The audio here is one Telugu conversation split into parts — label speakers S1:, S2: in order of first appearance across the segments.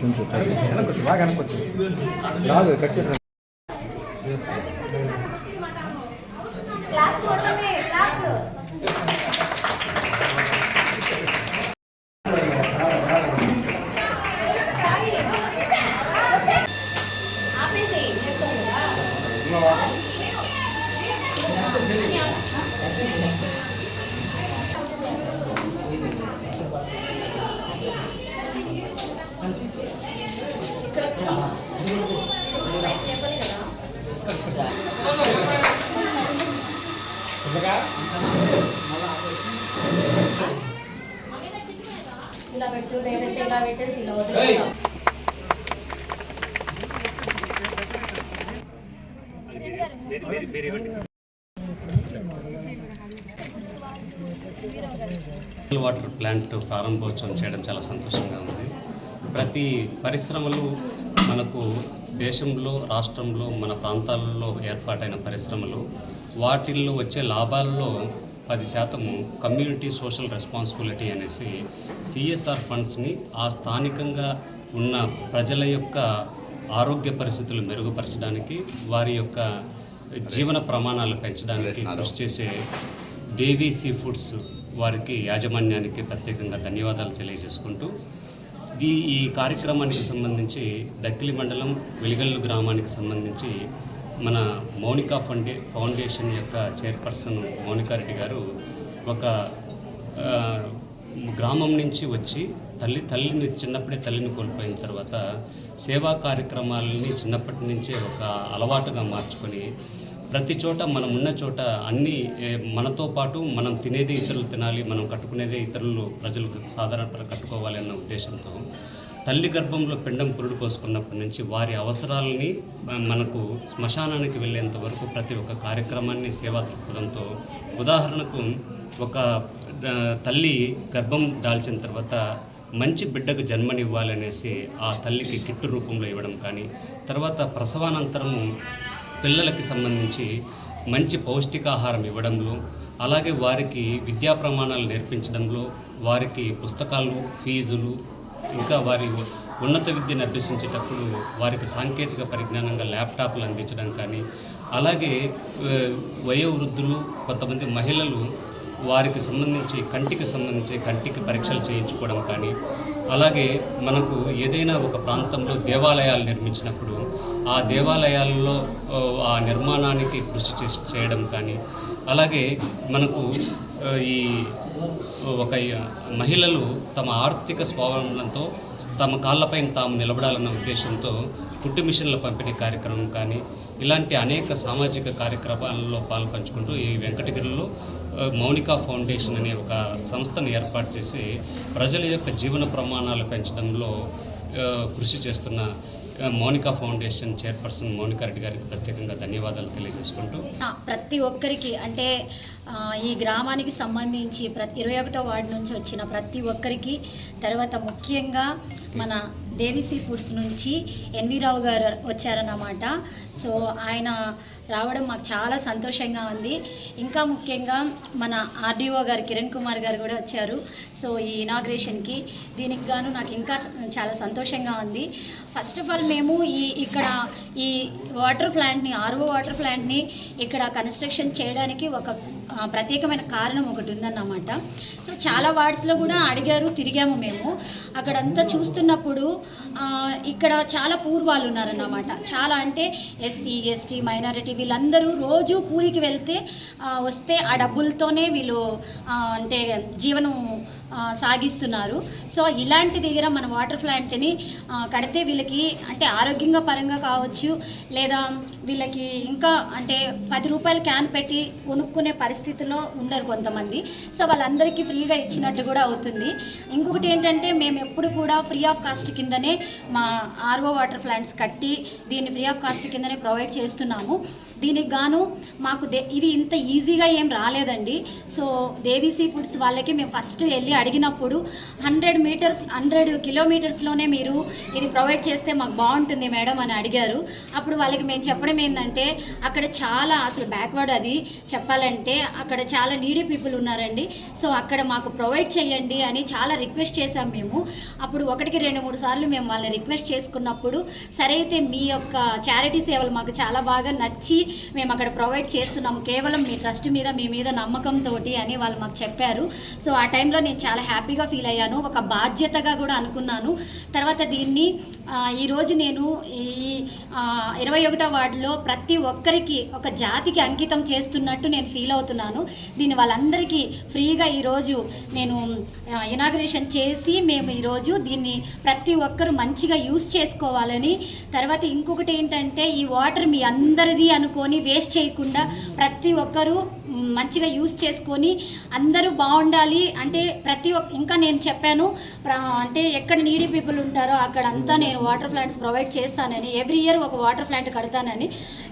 S1: కొంచెం వెనకొచ్చు బాగా వెనకొచ్చు రాదు కట్ చేసిన
S2: ఇలా పెట్టు లేదంటే ఇలా పెట్టేసి ఇలా వదిలేస్తాం
S3: మినరల్ వాటర్ ప్లాంట్ ప్రారంభోత్సవం చేయడం చాలా సంతోషంగా ఉంది. ప్రతి పరిశ్రమలు మనకు దేశంలో రాష్ట్రంలో మన ప్రాంతాలలో ఏర్పాటైన పరిశ్రమలు వాటిల్లో వచ్చే లాభాలలో పది శాతము కమ్యూనిటీ సోషల్ రెస్పాన్సిబిలిటీ అనేసి సిఎస్ఆర్ ఫండ్స్ని ఆ స్థానికంగా ఉన్న ప్రజల యొక్క ఆరోగ్య పరిస్థితులు మెరుగుపరచడానికి వారి యొక్క జీవన ప్రమాణాలు పెంచడానికి కృషి చేసే దేవీ సీ ఫుడ్స్ వారికి యాజమాన్యానికి ప్రత్యేకంగా ధన్యవాదాలు తెలియజేసుకుంటూ ఈ ఈ కార్యక్రమానికి సంబంధించి దక్కిలి మండలం వెలిగల్లు గ్రామానికి సంబంధించి మన మౌనికా ఫండే ఫౌండేషన్ యొక్క చైర్పర్సన్ మౌనికారెడ్డి గారు ఒక గ్రామం నుంచి వచ్చి తల్లి తల్లిని చిన్నప్పుడే తల్లిని కోల్పోయిన తర్వాత సేవా కార్యక్రమాలని చిన్నప్పటి నుంచే ఒక అలవాటుగా మార్చుకొని ప్రతి చోట మనం ఉన్న చోట అన్ని మనతో పాటు మనం తినేది ఇతరులు తినాలి మనం కట్టుకునేదే ఇతరులు ప్రజలు సాధారణ కట్టుకోవాలి అన్న ఉద్దేశంతో తల్లి గర్భంలో పిండం పురుడు పోసుకున్నప్పటి నుంచి వారి అవసరాలని మనకు శ్మశానానికి వెళ్ళేంత వరకు ప్రతి ఒక్క కార్యక్రమాన్ని సేవా దృక్పథంతో ఉదాహరణకు ఒక తల్లి గర్భం దాల్చిన తర్వాత మంచి బిడ్డకు జన్మనివ్వాలనేసి ఆ తల్లికి కిట్టు రూపంలో ఇవ్వడం కానీ తర్వాత ప్రసవానంతరము పిల్లలకి సంబంధించి మంచి పౌష్టికాహారం ఇవ్వడంలో అలాగే వారికి విద్యా ప్రమాణాలు నేర్పించడంలో వారికి పుస్తకాలు ఫీజులు ఇంకా వారి ఉన్నత విద్యను అభ్యసించేటప్పుడు వారికి సాంకేతిక పరిజ్ఞానంగా ల్యాప్టాప్లు అందించడం కానీ అలాగే వయోవృద్ధులు కొంతమంది మహిళలు వారికి సంబంధించి కంటికి సంబంధించి కంటికి పరీక్షలు చేయించుకోవడం కానీ అలాగే మనకు ఏదైనా ఒక ప్రాంతంలో దేవాలయాలు నిర్మించినప్పుడు ఆ దేవాలయాల్లో ఆ, నిర్మాణానికి కృషి చేయడం కానీ అలాగే మనకు ఈ ఒక మహిళలు తమ ఆర్థిక స్వావలంబనంతో తమ కాళ్ళపైన తాము నిలబడాలన్న ఉద్దేశంతో కుట్టు మిషన్ల పంపిణీ కార్యక్రమం కానీ ఇలాంటి అనేక సామాజిక కార్యక్రమాలలో పాల్పంచుకుంటూ ఈ వెంకటగిరిలో మౌనిక ఫౌండేషన్ అనే ఒక సంస్థను ఏర్పాటు చేసి ప్రజల యొక్క జీవన ప్రమాణాలు పెంచడంలో కృషి చేస్తున్న మోనికా ఫౌండేషన్ చైర్పర్సన్ మౌనికా రెడ్డి గారికి ప్రత్యేకంగా ధన్యవాదాలు తెలియజేసుకుంటూ
S2: ప్రతి ఒక్కరికి అంటే ఈ గ్రామానికి సంబంధించి ప్రతి ఇరవై ఒకటో వార్డు నుంచి వచ్చిన ప్రతి ఒక్కరికి తర్వాత ముఖ్యంగా మన దేవిసీ ఫుడ్స్ నుంచి ఎన్వి రావు గారు వచ్చారన్నమాట. సో ఆయన రావడం మాకు చాలా సంతోషంగా ఉంది. ఇంకా ముఖ్యంగా మన ఆర్డీఓ గారు కిరణ్ కుమార్ గారు కూడా వచ్చారు. సో ఈ ఇనాగ్రేషన్కి దీనికి గాను నాకు ఇంకా చాలా సంతోషంగా ఉంది. ఫస్ట్ ఆఫ్ ఆల్ మేము ఈ ఇక్కడ ఈ వాటర్ ప్లాంట్ని ఆర్ఓ వాటర్ ప్లాంట్ని ఇక్కడ కన్స్ట్రక్షన్ చేయడానికి ఒక ప్రత్యేకమైన కారణం ఒకటి ఉందన్నమాట. సో చాలా వార్డ్స్లో కూడా అడిగారు తిరిగాము మేము. అక్కడంతా చూస్తున్నప్పుడు ఇక్కడ చాలా పూర్వాలు ఉన్నారన్నమాట. చాలా అంటే ఎస్సీ ఎస్టీ మైనారిటీ వీళ్ళందరూ రోజు కూలికి వెళ్తే వస్తే ఆ డబ్బులతోనే వీళ్ళు అంటే జీవనం సాగిస్తున్నారు. సో ఇలాంటి దగ్గర మన వాటర్ ప్లాంట్ని కడితే వీళ్ళకి అంటే ఆరోగ్యంగా పరంగా కావచ్చు లేదా వీళ్ళకి ఇంకా అంటే పది రూపాయలు క్యాన్ పెట్టి కొనుక్కునే పరిస్థితిలో ఉండరు కొంతమంది. సో వాళ్ళందరికీ ఫ్రీగా ఇచ్చినట్టు కూడా అవుతుంది. ఇంకొకటి ఏంటంటే మేము ఎప్పుడు కూడా ఫ్రీ ఆఫ్ కాస్ట్ కిందనే మా ఆర్ఓ వాటర్ ప్లాంట్స్ కట్టి దీన్ని ఫ్రీ ఆఫ్ కాస్ట్ కిందనే ప్రొవైడ్ చేస్తున్నాము. దీనికి గాను మాకు దే ఇది ఇంత ఈజీగా ఏం రాలేదండి. సో దేవీసీ ఫుడ్స్ వాళ్ళకి మేము ఫస్ట్ వెళ్ళి అడిగినప్పుడు హండ్రెడ్ మీటర్స్ హండ్రెడ్ కిలోమీటర్స్లోనే మీరు ఇది ప్రొవైడ్ చేస్తే మాకు బాగుంటుంది మేడం అని అడిగారు. అప్పుడు వాళ్ళకి మేము చెప్పడం ఏంటంటే అక్కడ చాలా అసలు బ్యాక్వర్డ్ అది. చెప్పాలంటే అక్కడ చాలా నీడీ పీపుల్ ఉన్నారండి. సో అక్కడ మాకు ప్రొవైడ్ చేయండి అని చాలా రిక్వెస్ట్ చేశాం మేము. అప్పుడు ఒకటికి రెండు మూడు సార్లు మేము వాళ్ళని రిక్వెస్ట్ చేసుకున్నప్పుడు సరే అయితే మీ యొక్క చారిటీ సేవలు మాకు చాలా బాగా నచ్చి మేము అక్కడ ప్రొవైడ్ చేస్తున్నాం. కేవలం మీ ట్రస్ట్ మీద మీ మీద నమ్మకంతో అని వాళ్ళు మాకు చెప్పారు. సో ఆ టైంలో నేను చాలా హ్యాపీగా ఫీల్ అయ్యాను. ఒక బాధ్యతగా కూడా అనుకున్నాను. తర్వాత దీన్ని ఈరోజు నేను ఈ ఇరవై ఒకటో వార్డులో ప్రతి ఒక్కరికి ఒక జాతికి అంకితం చేస్తున్నట్టు నేను ఫీల్ అవుతున్నాను. దీన్ని వాళ్ళందరికీ ఫ్రీగా ఈరోజు నేను ఇనాగ్రేషన్ చేసి మేము ఈరోజు దీన్ని ప్రతి ఒక్కరు మంచిగా యూస్ చేసుకోవాలని. తర్వాత ఇంకొకటి ఏంటంటే ఈ వాటర్ మీ అందరిది అనుకొని వేస్ట్ చేయకుండా ప్రతి ఒక్కరూ మంచిగా యూస్ చేసుకొని అందరూ బాగుండాలి. అంటే ప్రతి ఒక్క ఇంకా నేను చెప్పాను అంటే ఎక్కడ నీడీ పీపుల్ ఉంటారో అక్కడ అంతా నేను వాటర్ ప్లాంట్స్ ప్రొవైడ్ చేస్తానని ఎవ్రీ ఇయర్ ఒక వాటర్ ప్లాంట్ కడతానని.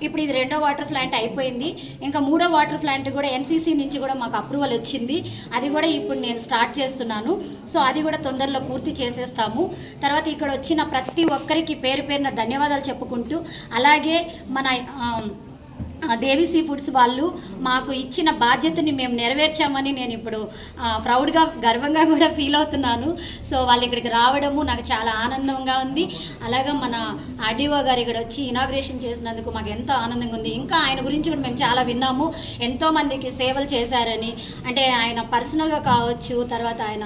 S2: ఇప్పుడు ఇది రెండో వాటర్ ప్లాంట్ అయిపోయింది. ఇంకా మూడో వాటర్ ప్లాంట్ కూడా ఎన్సీసీ నుంచి కూడా మాకు అప్రూవల్ వచ్చింది. అది కూడా ఇప్పుడు నేను స్టార్ట్ చేస్తున్నాను. సో అది కూడా తొందరలో పూర్తి చేసేస్తాము. తర్వాత ఇక్కడ వచ్చిన ప్రతి ఒక్కరికి పేరు పేరున ధన్యవాదాలు చెప్పుకుంటూ అలాగే మన దేవి సీ ఫుడ్స్ వాళ్ళు మాకు ఇచ్చిన బాధ్యతని మేము నెరవేర్చామని నేను ఇప్పుడు ప్రౌడ్గా గర్వంగా కూడా ఫీల్ అవుతున్నాను. సో వాళ్ళు ఇక్కడికి రావడము నాకు చాలా ఆనందంగా ఉంది. అలాగే మన ఆర్డీఓ గారు ఇక్కడ వచ్చి ఇనాగ్రేషన్ చేసినందుకు మాకు ఎంతో ఆనందంగా ఉంది. ఇంకా ఆయన గురించి కూడా మేము చాలా విన్నాము. ఎంతోమందికి సేవలు చేశారని. అంటే ఆయన పర్సనల్గా కావచ్చు తర్వాత ఆయన